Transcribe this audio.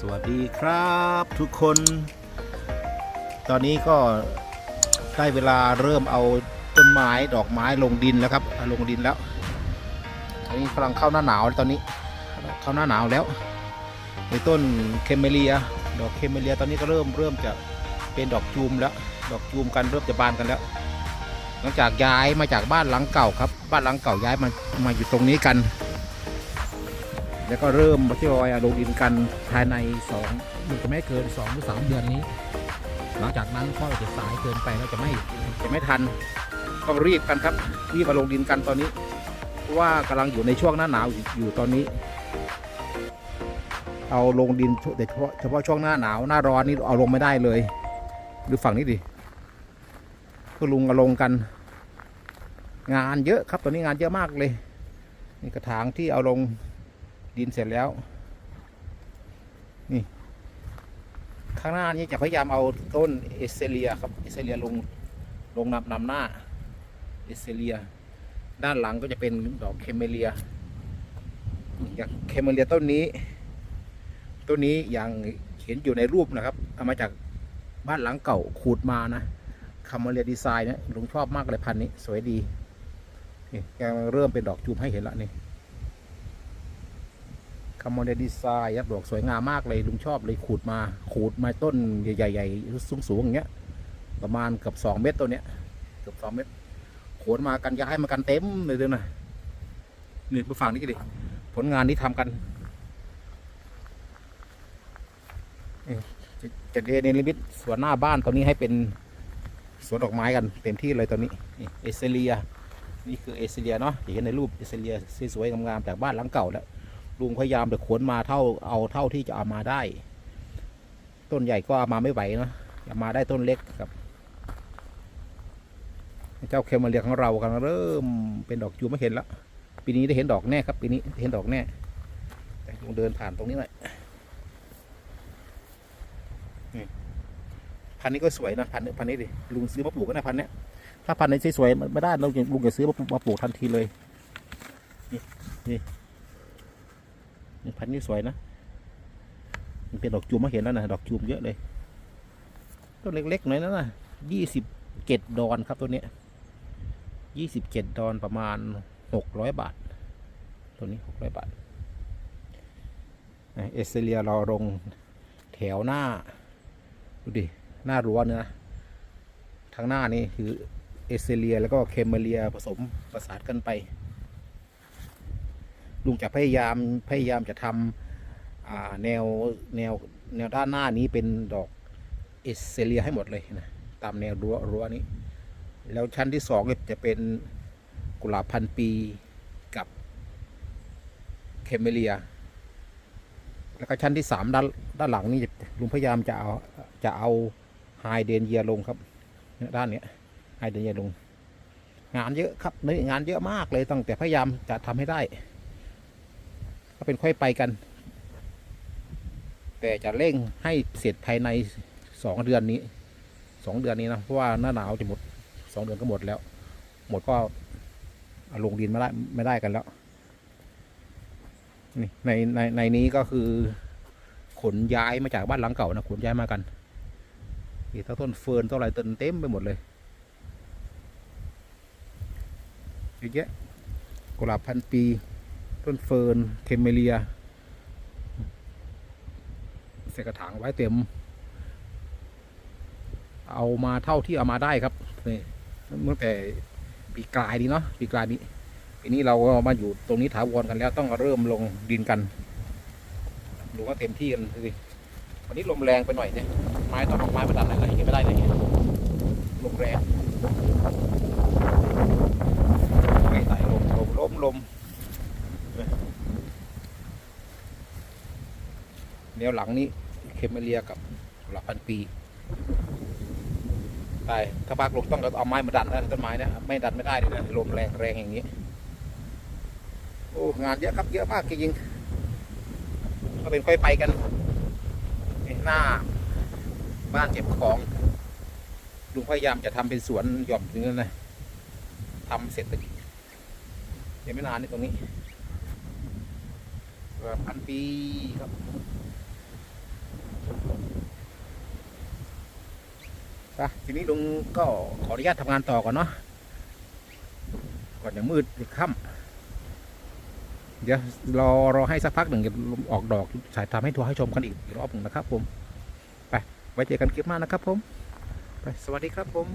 สวัสดีครับทุกคน ตอนนี้ก็ได้เวลาเริ่มเอาต้นไม้ดอกไม้ลงดินแล้วครับลงดินแล้วอันนี้กำลังเข้าหน้าหนาวตอนนี้ เข้าหน้าหนาวแล้ว ในต้นเคมเมเลีย ดอกเคมเมเลียตอนนี้ก็เริ่มเริ่มจะเป็นดอกจูมแล้ว ดอกจูมกันเริ่มจะบานกันแล้ว หลังจากย้ายมาจากบ้านหลังเก่าครับ บ้านหลังเก่าย้ายมามาอยู่ตรงนี้กัน แล้วก็เริ่มทยอยเอาลงดินกันภายในสองมันจะไม่เกินสองหรือสามเดือนนี้ หลังจากนั้นก็จะสายเกินไปแล้วจะไม่จะไม่ทันต้องรีบกันครับรีบมาลงดินกันตอนนี้เพราะว่ากำลังอยู่ในช่วงหน้าหนาวอยู่อยู่ตอนนี้ เอาลงดินแต่เฉพาะเฉพาะช่วงหน้าหนาวหน้าร้อนนี่เอาลงไม่ได้เลยดูฝั่งนี้ดิก็ลุงเอาลงกัน งานเยอะครับตอนนี้งานเยอะมากเลยนี่กระถางที่เอาลง ดินเสร็จแล้ว นี่ ข้างหน้านี้จะพยายามเอาต้นเอสเซเลียครับเอสเซเลียลงลงนำนำหน้าเอสเซเลีย ด้านหลังก็จะเป็นดอกเคมเมเลีย อย่างเคมเมเลียต้นนี้ ต้นนี้อย่างเห็นอยู่ในรูปนะครับเอามาจากบ้านหลังเก่าขูดมานะคาเมเลียดีไซน์เนี่ยลุงชอบมากเลยพันนี้ สวยดีนี่แกเริ่มเป็นดอกจูมให้เห็นละนี่ คาร์โมเนดีไซน์ครับดอกสวยงามมากเลยลุงชอบเลยขูดมาขูดมาต้นใหญ่ๆสูงๆอย่างเงี้ย ประมาณเกือบสองเมตรตัวเนี้ยเกือบสองเมตรขนมากันย้ายมากันเต็มเลยเด้วยนะนี่มาฝั่งนี้กันดิผลงานที่ทำกันจะเดนลิมิตสวนหน้าบ้านตอนนี้ให้เป็นสวนดอกไม้กันเต็มที่เลยตอนนี้เอเซเลีย นี่คือเอเซเลียเนาะเห็นในรูปเอเซเลียสวยๆงามๆจากบ้านหลังเก่าแล้ว ลุงพยายามจะขนมาเท่าเอาเท่าที่จะเอามาได้ ต้นใหญ่ก็เอามาไม่ไหวเนอะเอามาได้ต้นเล็กครับ เจ้าเคมเมาเรียของเรากำลังเริ่มเป็นดอกจูไม่เห็นแล้วปีนี้ได้เห็นดอกแน่ครับปีนี้เห็นดอกแน่แต่ลุงเดินผ่านตรงนี้หน่อยพันนี้ก็สวยนะพันธุ์พันนี้ดิลุงซื้อมาปลูกก็นะพันเนี้ยถ้าพันนี้สวยๆไม่ได้เราลุงจะซื้อมาปลูกทันทีเลยนี่นี่ พันธุ์นี้สวยนะ มันเป็นดอกจูมมาเห็นแล้วนะดอกจูมเยอะเลย ต้นเล็กๆหน่อยนะนะยี่สิบเกตดดอนครับตัวนี้ยี่สิบเกตดดอนประมาณหกร้อยบาท ตัวนี้หกร้อยบาทเอสเซเลียราลงแถวหน้า ดูดิ หน้ารั้วเนื้อทางหน้านี่คือเอสเซเลียแล้วก็เคมเมเลียผสมประสานกันไป ลุงจะพยายามพยายามจะทำแนวแนวแนวด้านหน้านี้เป็นดอกเอสเซเลียให้หมดเลยนะตามแนวรั้วรั้วนี้ แล้วชั้นที่สองจะเป็นกุหลาบพันปีกับเคมเมเลีย แล้วก็ชั้นที่สามด้านด้านหลังนี่ลุงพยายามจะเอาจะเอาไฮเดนเยียลงครับด้านเนี้ยไฮเดนเยียลง งานเยอะครับนี่งานเยอะมากเลยตั้งแต่พยายามจะทำให้ได้ ก็เป็นค่อยไปกัน แต่จะเร่งให้เสร็จภายในสองเดือนนี้สองเดือนนี้นะเพราะว่าหน้าหนาวจะหมดสองเดือนก็หมดแล้ว หมดก็เอาลงดินไม่ได้ไม่ได้กันแล้วนี่ในในในนี้ก็คือขนย้ายมาจากบ้านหลังเก่านะขนย้ายมากันนี่ทั้งต้นเฟิร์นต้นอะไรเต็มเต็มไปหมดเลยเยอะแยะกุหลาบพันปี ต้นเฟิร์นเคมเมเลียใส่กระถางไว้เต็ม เอามาเท่าที่เอามาได้ครับนี่ตั้งแต่ปีกลายนี้เนาะปีกลายนี้ปีนี้เราก็มาอยู่ตรงนี้ถาวรกันแล้วต้องเริ่มลงดินกันดูว่าเต็มที่กันสิวันนี้ลมแรงไปหน่อยเนี่ยไม้ต้องเอาไม้มาดันอะไรอย่างเงี้ยไม่ได้เลยลมแรงไม่ไต่ลมลมลมลม แนวหลังนี้เคมเมเลียกับหลักพันปีใช่ถ้าปากลงต้องเอาไม้มาดันนะต้นไม้นี่ไม่ดันไม่ได้เลยนะลมแรงแรงอย่างนี้ โอ้งานเยอะครับเยอะมากจริงๆก็เป็นค่อยไปกันหน้า บ้านเก็บของลุงพยายามจะทำเป็นสวนหย่อมถึงนั้นนะทำเสร็จไปเดี๋ยวไม่นานนี่ตรงนี้ ว่าพันปีครับปะทีนี้ลุงก็ขออนุญาตทำงานต่อก่อนเนาะก่อนจะมืดหรืค่ำเดี๋ยวรอรอให้สักพักหนึ่งจะออกดอกสายทำให้ทัวร์ให้ชมกันอีกรอบหนึงนะครับผม ไปไว้เจอกันคลิปหน้านะครับผม ไปสวัสดีครับผม